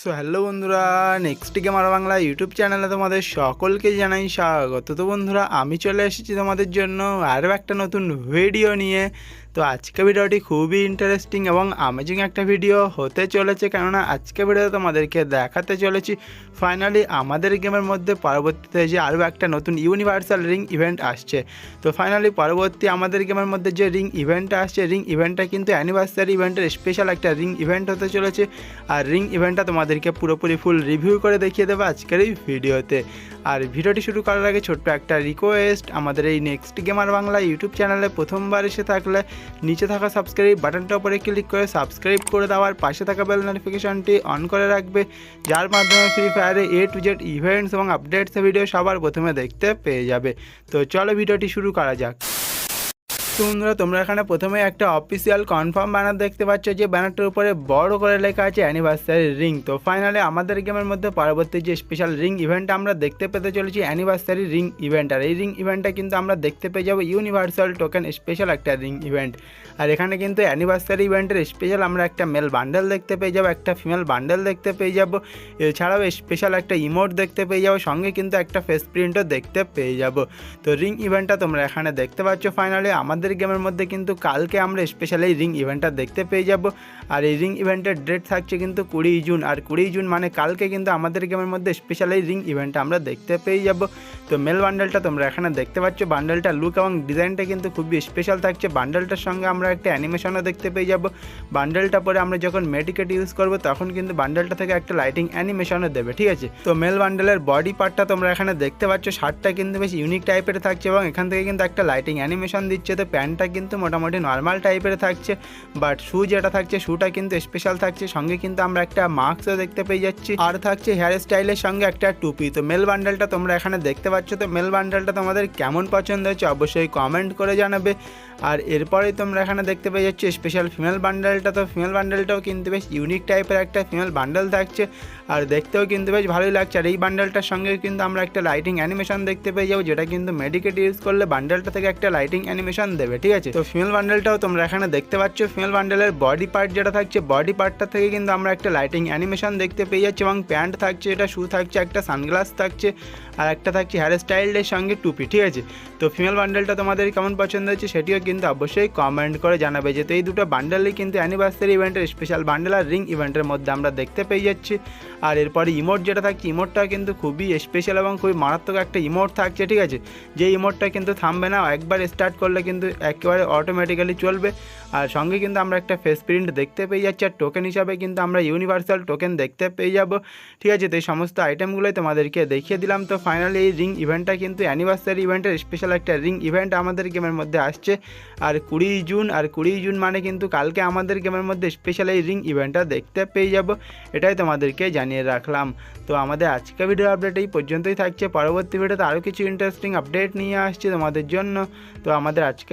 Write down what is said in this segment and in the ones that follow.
So hello বন্ধুরা next gamer Bangla YouTube চ্যানেলে তোমাদের সকলকে জানাই স্বাগত। তো বন্ধুরা, আমি চলে এসেছি তোমাদের জন্য আরও একটা নতুন ভিডিও নিয়ে। তো আজকে ভিডিওটি খুবই ইন্টারেস্টিং এবং অ্যামেজিং একটা ভিডিও হতে চলেছে, কেননা আজকে ভিডিও তোমাদেরকে দেখাতে চলেছি। ফাইনালি আমাদের গেমের মধ্যে পরবর্তীতে যে আরও একটা নতুন ইউনিভার্সাল রিং ইভেন্ট আসছে। তো ফাইনালি পরবর্তী আমাদের গেমের মধ্যে যে রিং ইভেন্টটা আসছে রিং ইভেন্টটা কিন্তু অ্যানিভার্সারি ইভেন্টের স্পেশাল একটা রিং ইভেন্ট হতে চলেছে। আর রিং ইভেন্টটা তোমাদেরকে পুরোপুরি ফুল রিভিউ করে দেখিয়ে দেবো আজকের এই ভিডিওতে। আর ভিডিওটি শুরু করার আগে ছোট্ট একটা রিকোয়েস্ট আমাদের এই নেক্সট গেমার বাংলা ইউটিউব চ্যানেলে প্রথমবার এসে থাকলে নিচে থাকা সাবস্ক্রাইব বাটনটা উপরে ক্লিক করে সাবস্ক্রাইব করে দেওয়ার পাশে থাকা বেল নোটিফিকেশনটি অন করে রাখবে, যার মাধ্যমে ফ্রি ফায়ারে এ টু জেড ইভেন্টস এবং আপডেটস ভিডিও সবার প্রথমে দেখতে পেয়ে যাবে। তো চলো ভিডিওটি শুরু করা যাক। বন্ধুরা, তোমরা এখানে প্রথমে একটা অফিসিয়াল কনফার্ম ব্যানার দেখতে পাচ্ছ, যে ব্যানারটার উপরে বড় করে লেখা আছে অ্যানিভার্সারি রিং তো ফাইনালি আমাদের গেমের মধ্যে পরবর্তী যে স্পেশাল রিং ইভেন্ট আমরা দেখতে পেতে চলেছি অ্যানিভার্সারি রিং ইভেন্ট আর এই রিং ইভেন্টটা কিন্তু আমরা দেখতে পেয়ে যাব ইউনিভার্সাল টোকেন স্পেশাল একটা রিং ইভেন্ট আর এখানে কিন্তু অ্যানিভার্সারি ইভেন্টের স্পেশাল আমরা একটা মেল বান্ডেল দেখতে পেয়ে যাব, একটা ফিমেল বান্ডেল দেখতে পেয়ে যাব, এছাড়াও স্পেশাল একটা ইমোট দেখতে পেয়ে যাব, সঙ্গে কিন্তু একটা ফেস প্রিন্টও দেখতে পেয়ে যাব। তো রিং ইভেন্টটা তোমরা এখানে দেখতে পাচ্ছ ফাইনালি আমাদের গেমের মধ্যে কিন্তু কালকে আমরা স্পেশাল এই রিং ইভেন্টটা দেখতে পেয়ে যাব। আর এই রিং ইভেন্টের ডেট থাকছে কিন্তু কুড়ি জুন। আর কুড়ি জুন মানে কালকে কিন্তু আমাদের গেমের মধ্যে স্পেশাল এই রিং ইভেন্টটা আমরা দেখতে পেয়ে যাব। তো মেল বান্ডেলটা তোমরা এখানে দেখতে পাচ্ছ। বান্ডেলটা লুক এবং ডিজাইনটা কিন্তু খুবই স্পেশাল থাকছে। বান্ডেলটার সঙ্গে আমরা একটা অ্যানিমেশনও দেখতে পেয়ে যাব। বান্ডেলটা পরে আমরা যখন মেডিকেট ইউজ করব, তখন কিন্তু বান্ডেলটা থেকে একটা লাইটিং অ্যানিমেশনও দেবে, ঠিক আছে? তো মেল বান্ডেলের বডি পার্টটা তোমরা এখানে দেখতে পাচ্ছ। শার্টটা কিন্তু বেশ ইউনিক টাইপের থাকছে এবং এখান থেকে কিন্তু একটা লাইটিং অ্যানিমেশন দিচ্ছে। তো প্যান্টটা কিন্তু মোটামুটি নর্মাল টাইপের থাকছে বাট শু যেটা থাকছে শুটা কিন্তু স্পেশাল থাকছে। সঙ্গে কিন্তু আমরা একটা মাস্কও দেখতে পেয়ে যাচ্ছি। আর থাকছে হেয়ার স্টাইলের সঙ্গে একটা টুপি। তো মেল বান্ডেলটা তোমরা এখানে দেখতে পাচ্ছ। তো মেল বান্ডেলটা তোমাদের কেমন পছন্দ হচ্ছে অবশ্যই কমেন্ট করে জানাবে। আর এরপরেই তোমরা এখানে দেখতে পেয়ে যাচ্ছ স্পেশাল ফিমেল বান্ডেলটা তো ফিমেল বান্ডেলটাও কিন্তু বেশ ইউনিক টাইপের একটা ফিমেল বান্ডেল থাকছে। আর দেখতেও কিন্তু বেশ ভালোই লাগছে। আর এই বান্ডেলটার সঙ্গে কিন্তু আমরা একটা লাইটিং অ্যানিমেশন দেখতে পেয়ে যাব, যেটা কিন্তু মেডিকেট ইউজ করলে বান্ডেলটা থেকে একটা লাইটিং অ্যানিমেশন দেবে। ঠিক আছে? তো ফিমেল বান্ডেলটাও তোমরা এখানে দেখতে পাচ্ছ। ফিমেল বান্ডেলের বডি পার্ট যেটা থাকছে বডি পার্টটা থেকে কিন্তু আমরা একটা লাইটিং অ্যানিমেশন দেখতে পেয়ে যাচ্ছি এবং প্যান্ট থাকছে, এটা শু থাকছে, একটা সানগ্লাস থাকছে, আর একটা থাকছে হেয়ার স্টাইলের সঙ্গে টুপি, ঠিক আছে? তো ফিমেল বান্ডেলটা তোমাদের কেমন পছন্দ হচ্ছে সেটিও কিন্তু অবশ্যই কমেন্ট করে জানাবে যে, তো এই দুটো বান্ডেলই কিন্তু অ্যানিভার্সারি ইভেন্টের স্পেশাল বান্ডেল আর রিং ইভেন্টের মধ্যে আমরা দেখতে পেয়ে যাচ্ছি। আর এরপরে ইমোট যেটা থাকছে ইমোটটা কিন্তু খুবই স্পেশাল এবং খুবই মারাত্মক একটা ইমোট থাকছে, ঠিক আছে? যে ইমোটটা কিন্তু থামবে না, একবার স্টার্ট করলে কিন্তু একেবারে অটোমেটিক্যালি চলবে। আর সঙ্গে কিন্তু আমরা একটা ফেস প্রিন্ট দেখতে পেয়ে যাচ্ছি, আর টোকেন হিসাবে কিন্তু আমরা ইউনিভার্সাল টোকেন দেখতে পেয়ে যাব। ঠিক আছে, তো এই সমস্ত আইটেমগুলোই তোমাদেরকে দেখিয়ে দিলাম। তো ফাইনালি এই রিং ইভেন্টটা কিন্তু অ্যানিভার্সারি ইভেন্টের স্পেশাল একটা রিং ইভেন্ট আমাদের গেমের মধ্যে আসছে। আর কুড়ি জুন, আর কুড়ি জুন মানে কিন্তু কালকে আমাদের গেমের মধ্যে স্পেশাল এই রিং ইভেন্টটা দেখতে পেয়ে যাব। এটাই তোমাদেরকে জানিয়ে রাখলাম। তো আমাদের আজকে ভিডিও আপডেট এই পর্যন্তই থাকছে। পরবর্তী ভিডিওতে আরও কিছু ইন্টারেস্টিং আপডেট নিয়ে আসছে তোমাদের জন্য। তো আমাদের আজকে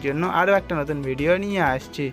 জন্য আরও একটা নতুন ভিডিও নিয়ে আসছি।